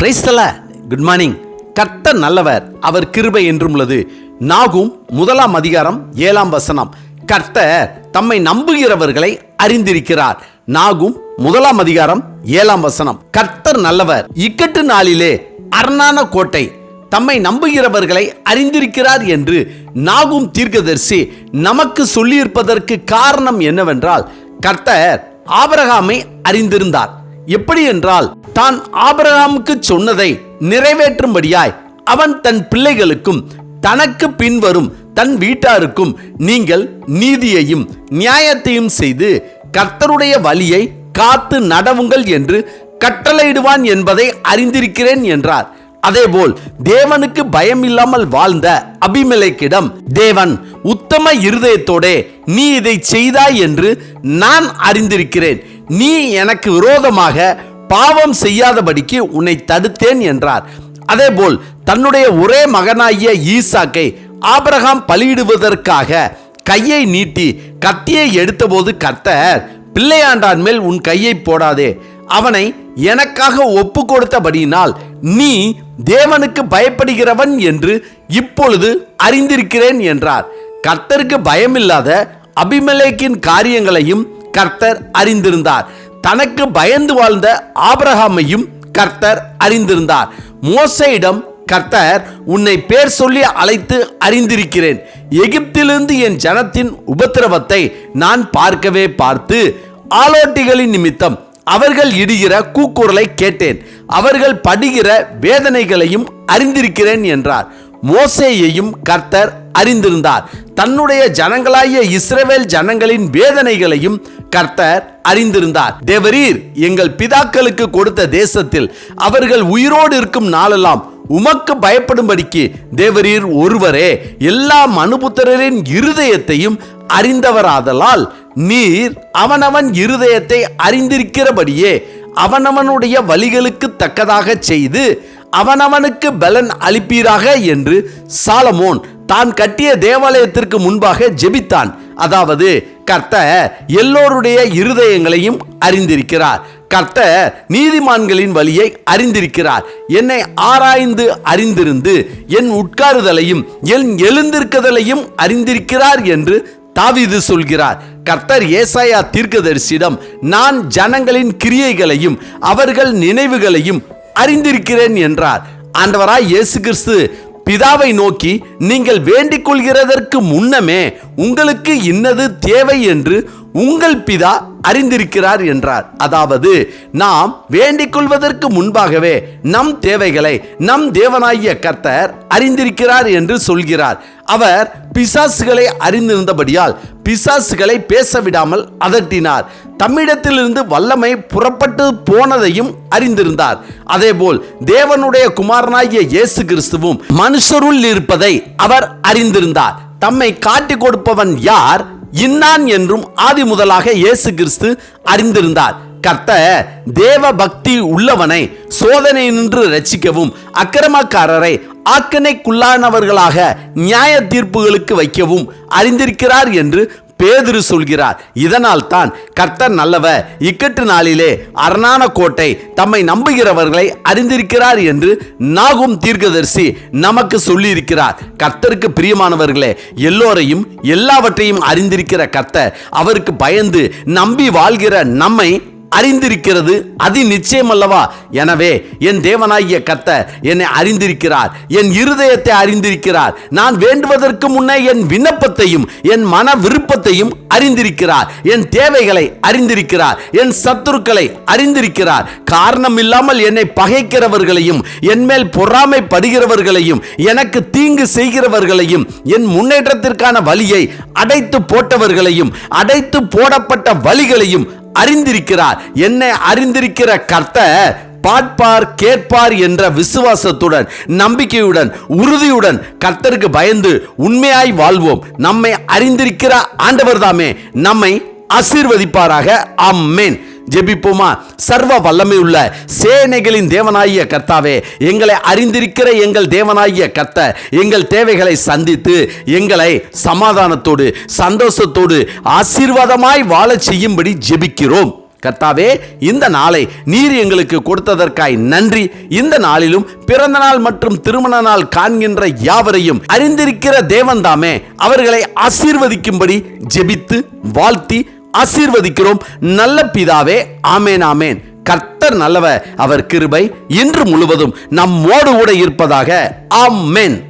பிரைஸ்தல good morning கர்த்தர் நல்லவர் அவர் கிருபை என்றும் உள்ளது. நாகும் முதலாம் அதிகாரம் ஏழாம் வசனம். கர்த்தர் தம்மை நம்புகிறவர்களை அறிந்திருக்கிறார். நாகும் முதலாம் அதிகாரம் ஏழாம் வசனம். கர்த்தர் நல்லவர் இக்கட்டு நாளிலே அரணான கோட்டை தம்மை நம்புகிறவர்களை அறிந்திருக்கிறார் என்று நாகும் தீர்க்கதரிசி நமக்கு சொல்லியிருப்பதற்கு காரணம் என்னவென்றால் கர்த்தர் ஆபரகாமை அறிந்திருந்தார். எப்படி என்றால் தான் ஆபரகாமுக்கு சொன்னதை நிறைவேற்றும்படியாய் அவன் தன் பிள்ளைகளுக்கும் தனக்கு பின்வரும் தன் வீட்டாருக்கும் நீங்கள் நீதியையும் நியாயத்தையும் செய்து கர்த்தருடைய வழியை காத்து நடவுங்கள் என்று கட்டளையிடுவான் என்பதை அறிந்திருக்கிறேன் என்றார். அதேபோல் தேவனுக்கு பயம் இல்லாமல் வாழ்ந்த அபிமலைக்கிடம் தேவன் உத்தம இருதயத்தோடே நீ இதை செய்தாய் என்று நான் அறிந்திருக்கிறேன். நீ எனக்கு விரோதமாக பாவம் செய்யாதபடிக்கு உன்னை தடுத்தேன் என்றார். அதேபோல் தன்னுடைய ஒரே மகனாகிய ஈசாக்கை ஆபரகாம் பலியிடுவதற்காக கையை நீட்டி கத்தியை எடுத்தபோது கர்த்தர் பிள்ளையாண்டான் மேல் உன் கையை போடாதே. அவனை எனக்காக ஒப்பு கொடுத்தபடியினால் நீ தேவனுக்கு பயப்படுகிறவன் என்று இப்பொழுது அறிந்திருக்கிறேன் என்றார். கர்த்தருக்கு பயமில்லாத அபிமலேக்கின் காரியங்களையும் கர்த்தர் அறிந்திருந்தார். தனக்கு பயந்து வாழ்ந்த ஆபரகாமையும் கர்த்தர் அறிந்திருந்தார். மோசையிடம் கர்த்தர் உன்னை பேர் சொல்லி அழைத்து அறிந்திருக்கிறேன். எகிப்திலிருந்து என் ஜனத்தின் உபத்திரவத்தை நான் பார்க்கவே பார்த்து ஆலோட்டிகளின் நிமித்தம் அவர்கள் இடுகிற கூக்குரலை கேட்டேன். அவர்கள் படுகிற வேதனைகளையும் அறிந்திருக்கிறேன் என்றார். மோசேயையும் கர்த்தர் அறிந்திருந்தார். தன்னுடைய ஜனங்களாகிய இஸ்ரவேல் ஜனங்களின் வேதனைகளையும் கர்த்தர் அறிந்திருந்தார். தேவரீர் எங்கள் பிதாக்களுக்கு கொடுத்த தேசத்தில் அவர்கள் உயிரோடு இருக்கும் நாளெல்லாம் உமக்கு பயப்படும்படிக்கு தேவரீர் ஒருவரே எல்லா மனுபுத்திரரின் இருதயத்தையும் அறிந்தவராதலால் நீர் அவனவன் இருதயத்தை அறிந்திருக்கிறபடியே அவனவனுடைய வழிகளுக்கு தக்கதாக செய்து அவனவனுக்கு பலன் அளிப்பீராக என்று சாலமோன் தான் கட்டிய தேவாலயத்திற்கு முன்பாக ஜெபித்தான். அதாவது கர்த்தர் எல்லோருடைய இருதயங்களையும் அறிந்திருக்கிறார். கர்த்தர் நீதிமான்களின் வழியை அறிந்திருக்கிறார். என்னை ஆராய்ந்து அறிந்திருந்து என் உட்காருதலையும் என் எழுந்திருக்குதலையும் அறிந்திருக்கிறார் என்று தாவிது சொல்கிறார். கர்த்தர் ஏசாயா தீர்க்கதரிசிடம் நான் ஜனங்களின் கிரியைகளையும் அவர்கள் நினைவுகளையும் அறிந்திருக்கிறேன் என்றார். ஆண்டவராய் இயேசு கிறிஸ்து பிதாவை நோக்கி நீங்கள் வேண்டிக் கொள்கிறதற்கு முன்னமே உங்களுக்கு இன்னது தேவை என்று உங்கள் பிதா அறிந்திருக்கிறார் என்றார். அதாவது நாம் வேண்டிக் கொள்வதற்கு முன்பாகவே நம் தேவைகளை நம் தேவனாகிய கர்த்தர் அறிந்திருக்கிறார் என்று சொல்கிறார். அவர் பிசாசுகளை அறிந்திருந்தபடியால் பிசாசுகளை பேச விடாமல் அதட்டினார். தம்மிடத்திலிருந்து வல்லமை புறப்பட்டு போனதையும் அறிந்திருந்தார். அதேபோல் தேவனுடைய குமாரனாகிய இயேசு கிறிஸ்துவும் மனுஷருள் இருப்பதை அவர் அறிந்திருந்தார். தம்மை காட்டிக் கொடுப்பவன் யார்? இன்னான் என்றும் ஆதி முதலாக இயேசு கிறிஸ்து அறிந்திருந்தார். கர்த்த தேவ பக்தி உள்ளவனை சோதனை நின்று ரட்சிக்கவும் அக்கிரமக்காரரை ஆக்கனைக்குள்ளானவர்களாக நியாய தீர்ப்புகளுக்கு வைக்கவும் அறிந்திருக்கிறார் என்று பேதுரு சொல்கிறார் இதனால் தான் கர்த்தர் நல்லவர். இக்கட்டு நாளிலே அரணான கோட்டை தம்மை நம்புகிறவர்களை அறிந்திருக்கிறார் என்று நாகும் தீர்க்கதரிசி நமக்கு சொல்லியிருக்கிறார். கர்த்தருக்கு பிரியமானவர்களே எல்லோரையும் எல்லாவற்றையும் அறிந்திருக்கிற கர்த்தர் அவருக்கு பயந்து நம்பி வாழ்கிற நம்மை அறிந்திருக்கிறது அது நிச்சயம் அல்லவா எனவே என் தேவனாகிய கத்த என்னை அறிந்திருக்கிறார் என் இருதயத்தை அறிந்திருக்கிறார். நான் வேண்டுவதற்கு முன்னே என் விண்ணப்பத்தையும் என் மன விருப்பத்தையும் அறிந்திருக்கிறார். என் தேவைகளை அறிந்திருக்கிறார் என் சத்துருக்களை அறிந்திருக்கிறார். காரணம் இல்லாமல் என்னை பகைக்கிறவர்களையும் என் மேல் பொறாமைப்படுகிறவர்களையும் எனக்கு தீங்கு செய்கிறவர்களையும் என் முன்னேற்றத்திற்கான வழியை அடைத்து போட்டவர்களையும் அடைத்து போடப்பட்ட வழிகளையும் அறிந்திருக்கிறார். என்னை அறிந்திருக்கிற கர்த்தர் பார்ப்பார் கேட்பார் என்ற விசுவாசத்துடன் நம்பிக்கையுடன் உறுதியுடன் கர்த்தருக்கு பயந்து உண்மையாய் வாழ்வோம். நம்மை அறிந்திருக்கிற ஆண்டவர் தாமே நம்மை ஆசீர்வதிப்பாராக. அம்மேன் ஜெபிப்போமா? சர்வ வல்லமை உள்ள சேனைகளின் தேவனாகிய கர்த்தாவே எங்களை அறிந்திருக்கிற எங்கள் தேவனாகிய கர்த்த எங்கள் தேவைகளை சந்தித்து எங்களை சமாதானத்தோடு சந்தோஷத்தோடு ஆசீர்வாதமாய் வாழச் செய்யும்படி ஜெபிக்கிறோம். கர்த்தாவே இந்த நாளை நீர் எங்களுக்கு கொடுத்ததற்காய் நன்றி. இந்த நாளிலும் பிறந்த நாள் மற்றும் திருமண நாள் காண்கின்ற யாவரையும் அறிந்திருக்கிற தேவன்தாமே அவர்களை ஆசீர்வதிக்கும்படி ஜெபித்து வாழ்த்தி ஆசீர்வதிக்கிறோம். நல்ல பிதாவே ஆமேன் ஆமேன். கர்த்தர் நல்லவர் அவர் கிருபை இன்று முழுவதும் நம்மோடு கூட இருப்பதாக. ஆமென்.